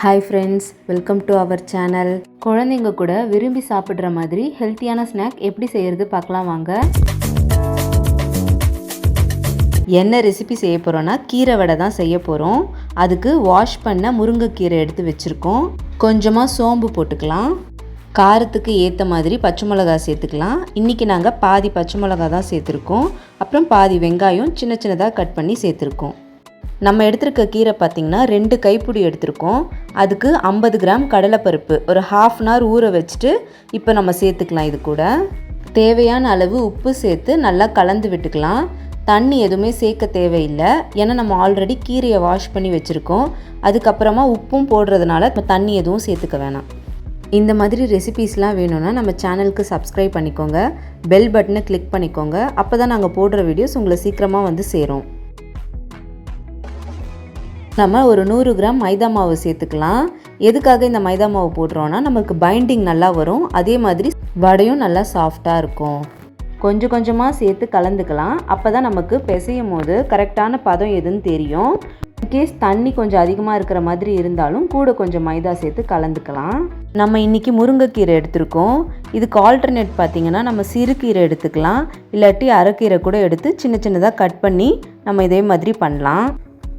Hi friends welcome to our channel குழந்தைங்க கூட விரும்பி சாப்பிட்ற மாதிரி ஹெல்த்தியான ஸ்நாக் எப்படி செய்கிறது பார்க்கலாம் வாங்க. என்ன ரெசிபி செய்ய போகிறோன்னா கீரை வடை தான் செய்ய போகிறோம் அதுக்கு வாஷ் பண்ண முருங்கைக்கீரை எடுத்து வச்சுருக்கோம். கொஞ்சமாக சோம்பு போட்டுக்கலாம். காரத்துக்கு ஏற்ற மாதிரி பச்சை மிளகா சேர்த்துக்கலாம். இன்றைக்கி நாங்கள் பாதி பச்சை மிளகா தான் சேர்த்துருக்கோம். அப்புறம் பாதி வெங்காயம் சின்ன சின்னதாக கட் பண்ணி சேர்த்துருக்கோம். நம்ம எடுத்திருக்க கீரை பார்த்திங்கன்னா ரெண்டு கைப்பிடி எடுத்திருக்கோம். அதுக்கு ஐம்பது கிராம் கடலைப்பருப்பு ஒரு ஹாஃப் அன் ஹவர் ஊற வச்சுட்டு இப்போ நம்ம சேர்த்துக்கலாம் இது கூட. தேவையான அளவு உப்பு சேர்த்து நல்லா கலந்து விட்டுக்கலாம். தண்ணி எதுவுமே சேர்க்க தேவையில்லை. ஏன்னா நம்ம ஆல்ரெடி கீரையை வாஷ் பண்ணி வச்சுருக்கோம். அதுக்கப்புறமா உப்பும் போடுறதுனால தண்ணி எதுவும் சேர்த்துக்க வேணாம். இந்த மாதிரி ரெசிபீஸ்லாம் வேணும்னா நம்ம சேனலுக்கு சப்ஸ்கிரைப் பண்ணிக்கோங்க. பெல் பட்டனை கிளிக் பண்ணிக்கோங்க. அப்போ தான் நாங்கள் போடுற வீடியோஸ் உங்களை சீக்கிரமாக வந்து சேரும். நம்ம ஒரு நூறு கிராம் மைதா மாவு சேர்த்துக்கலாம். எதுக்காக இந்த மைதா மாவு போடுறோன்னா நமக்கு பைண்டிங் நல்லா வரும். அதே மாதிரி வடையும் நல்லா சாஃப்டாக இருக்கும். கொஞ்சம் கொஞ்சமாக சேர்த்து கலந்துக்கலாம். அப்போ தான் நமக்கு பிசையும் போது கரெக்டான பதம் எதுன்னு தெரியும். இன்கேஸ் தண்ணி கொஞ்சம் அதிகமாக இருக்கிற மாதிரி இருந்தாலும் கூட கொஞ்சம் மைதா சேர்த்து கலந்துக்கலாம். நம்ம இன்றைக்கி முருங்கைக்கீரை எடுத்திருக்கோம். இதுக்கு ஆல்டர்னேட் பார்த்திங்கன்னா நம்ம சிறுகீரை எடுத்துக்கலாம். இல்லாட்டி அரைக்கீரை கூட எடுத்து சின்ன சின்னதாக கட் பண்ணி நம்ம இதே மாதிரி பண்ணலாம்.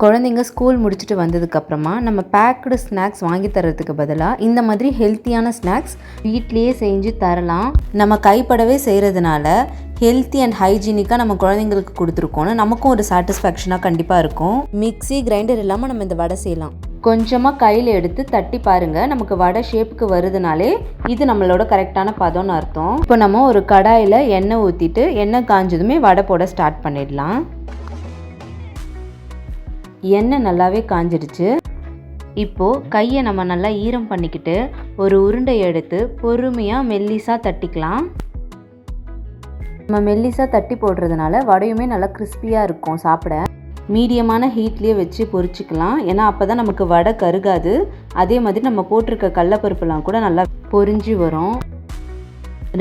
குழந்தைங்க ஸ்கூல் முடிச்சுட்டு வந்ததுக்கப்புறமா நம்ம பேக்கடு ஸ்நாக்ஸ் வாங்கி தரத்துக்கு பதிலாக இந்த மாதிரி ஹெல்த்தியான ஸ்நாக்ஸ் வீட்லேயே செஞ்சு தரலாம். நம்ம கைப்படவே செய்கிறதுனால ஹெல்த்தி அண்ட் ஹைஜீனிக்காக நம்ம குழந்தைங்களுக்கு கொடுத்துருக்கோன்னு நமக்கும் ஒரு சாட்டிஸ்ஃபேக்ஷனாக கண்டிப்பாக இருக்கும். மிக்ஸி கிரைண்டர் இல்லாமல் நம்ம இந்த வடை செய்யலாம். கொஞ்சமாக கையில் எடுத்து தட்டி பாருங்கள் நமக்கு வடை ஷேப்புக்கு வருதுனாலே இது நம்மளோட கரெக்டான பதம்னு அர்த்தம். இப்போ நம்ம ஒரு கடாயில் எண்ணெய் ஊற்றிட்டு எண்ணெய் காஞ்சதுமே வடை போட ஸ்டார்ட் பண்ணிடலாம். எண்ணெய் நல்லாவே காஞ்சிடுச்சு. இப்போது கையை நம்ம நல்லா ஈரம் பண்ணிக்கிட்டு ஒரு உருண்டை எடுத்து பொறுமையாக மெல்லிஸாக தட்டிக்கலாம். நம்ம மெல்லிஸாக தட்டி போடுறதுனால வடையுமே நல்லா கிறிஸ்பியாக இருக்கும் சாப்பிட. மீடியமான ஹீட்லேயே வச்சு பொரிச்சிக்கலாம். ஏன்னா அப்போ தான் நமக்கு வடை கருகாது. அதே மாதிரி நம்ம போட்டிருக்க கடலப்பருப்புலாம் கூட நல்லா பொரிஞ்சு வரும்.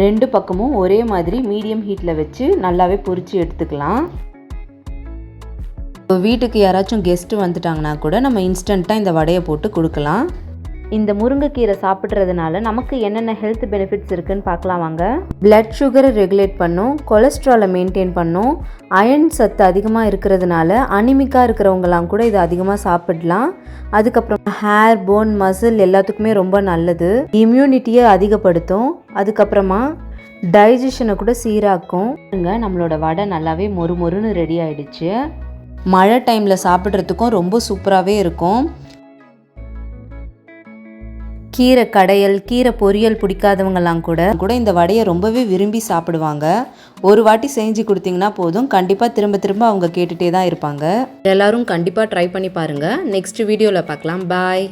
ரெண்டு பக்கமும் ஒரே மாதிரி மீடியம் ஹீட்டில் வச்சு நல்லாவே பொரித்து எடுத்துக்கலாம். வீட்டுக்கு யாராச்சும் கெஸ்ட்டு வந்துட்டாங்கன்னா கூட நம்ம இன்ஸ்டண்ட்டாக இந்த வடையை போட்டு கொடுக்கலாம். இந்த முருங்கைக்கீரை சாப்பிட்றதுனால நமக்கு என்னென்ன ஹெல்த் பெனிஃபிட்ஸ் இருக்குன்னு பார்க்கலாம் வாங்க. பிளட் சுகரை ரெகுலேட் பண்ணும் கொலஸ்ட்ராலை மெயின்டைன் பண்ணும் அயன் சத்து அதிகமாக இருக்கிறதுனால அனிமிக்காக இருக்கிறவங்கலாம் கூட இதை அதிகமாக சாப்பிடலாம். அதுக்கப்புறம் ஹேர் போன் மசில் எல்லாத்துக்குமே ரொம்ப நல்லது. இம்யூனிட்டியை அதிகப்படுத்தும். அதுக்கப்புறமா டைஜஷனை கூட சீராக்கும். நம்மளோட வடை நல்லாவே மொறு மொறுன்னு ரெடி ஆயிடுச்சு. மழை டைமில் சாப்பிட்றதுக்கும் ரொம்ப சூப்பராகவே இருக்கும். கீரை கடையல் கீரை பொரியல் பிடிக்காதவங்கலாம் கூட கூட இந்த வடையை ரொம்பவே விரும்பி சாப்பிடுவாங்க. ஒரு வாட்டி செஞ்சு கொடுத்தீங்கன்னா போதும். கண்டிப்பாக திரும்ப திரும்ப அவங்க கேட்டுகிட்டே தான் இருப்பாங்க. எல்லோரும் கண்டிப்பாக ட்ரை பண்ணி பாருங்கள் நெக்ஸ்ட் வீடியோவில் பார்க்கலாம். பாய்